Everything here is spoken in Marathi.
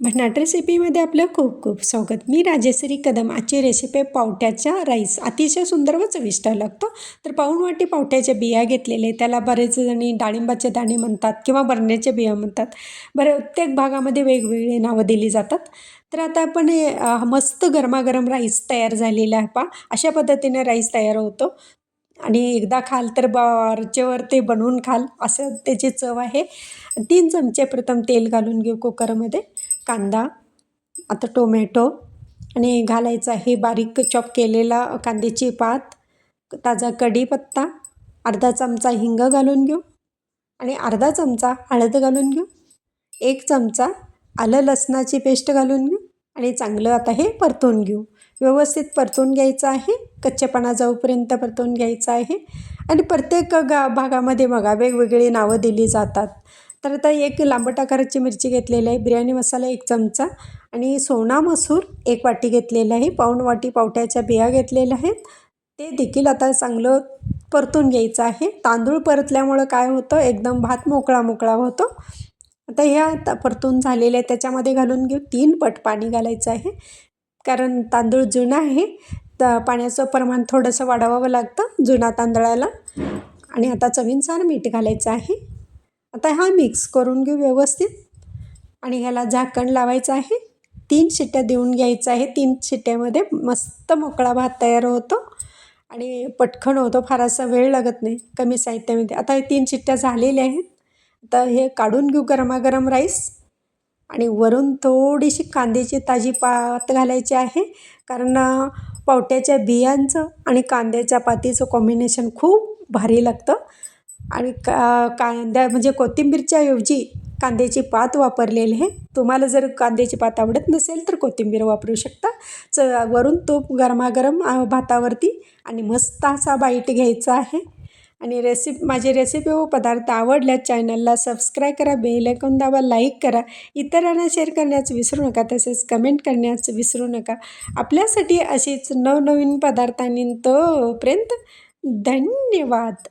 भन्नाट रेसिपीमध्ये आपलं खूप खूप स्वागत. मी राजेश्री कदम. आजची रेसिपी आहे पावट्याचा राईस अतिशय सुंदर व चविष्ट लागतो. तर पाऊण वाटी पावट्याच्या बिया घेतलेले त्याला बरेच जणी डाळिंबाचे दाणे म्हणतात किंवा बरण्याचे बिया म्हणतात. बरं प्रत्येक भागामध्ये वेगवेगळे नावं दिली जातात. तर आता आपण हे मस्त गरमागरम राईस तयार झालेला आहे पा अशा पद्धतीने राईस तयार होतो. आणि एकदा खाल तर बारचेवर ते बनवून खाल. असं त्याची चव आहे. तीन चमचे प्रथम तेल घालून घेऊ कुकरमध्ये कांदा आता टोमॅटो आणि घालायचा आहे बारीक चॉप केलेला कांद्याची पात ताजा कढीपत्ता अर्धा चमचा हिंग घालून घेऊ आणि अर्धा चमचा हळद घालून घेऊ एक चमचा आलं लसणाची पेस्ट घालून घेऊ आणि चांगलं आता हे परतून घेऊ. व्यवस्थित परतून घ्यायचं आहे कच्चेपणा जाऊपर्यंत परतून घ्यायचं आहे आणि प्रत्येक गा भागामध्ये बघा वेगवेगळी नावं दिली जातात. तर आता एक लांबट आकाराची मिरची घेतलेली आहे. बिर्याणी मसाला एक चमचा आणि सोना मसूर एक वाटी घेतलेला आहे. पाऊण वाटी पावट्याच्या बिया घेतलेल्या आहेत. ते देखील आता चांगलं परतून घ्यायचं आहे. तांदूळ परतल्यामुळं काय होतं? एकदम भात मोकळा मोकळा होतो. आता ह्या परतून झालेल्या आहे. त्याच्यामध्ये घालून घेऊ. तीन पट पाणी घालायचं आहे. कारण तांदूळ जुना आहे. तर पाण्याचं प्रमाण थोडंसं वाढवावं लागतं जुना तांदळाला. आणि आता चवीनुसार मीठ घालायचं आहे. आता हा मिक्स करून घेऊ व्यवस्थित. आणि ह्याला झाकण लावायचं आहे. तीन शिट्ट्या देऊन घ्यायचं आहे. तीन शिट्ट्यामध्ये मस्त मोकळा भात तयार होतो. आणि पटकन होतो. फार असा वेळ लागत नाही. कमी साहित्यामध्ये. आता हे तीन शिट्ट्या झालेल्या आहेत. आता हे काढून घेऊ गरमागरम राईस आणि वरून थोडीशी कांद्याची ताजी पात घालायची आहे. कारण पावट्याच्या बियांचं आणि कांद्याच्या पातीचं कॉम्बिनेशन खूप भारी लागतं. आणि का कांद्या म्हणजे कोथिंबीरच्या ऐवजी कांद्याची पात वापरलेली आहे. तुम्हाला जर कांद्याची पात आवडत नसेल तर कोथिंबीर वापरू शकता. च वरून तूप गरमागरम भातावरती आणि मस्त असा बाईट घ्यायचा आहे. आणि रेसिपी माझी रेसिपी व पदार्थ आवडल्या चॅनलला सबस्क्राईब करा बेल ऐकून दाबा लाईक करा. इतरांना शेअर करण्यास विसरू नका तसेच कमेंट करण्यास विसरू नका. आपल्यासाठी अशीच नवनवीन पदार्थांनी तोपर्यंत धन्यवाद.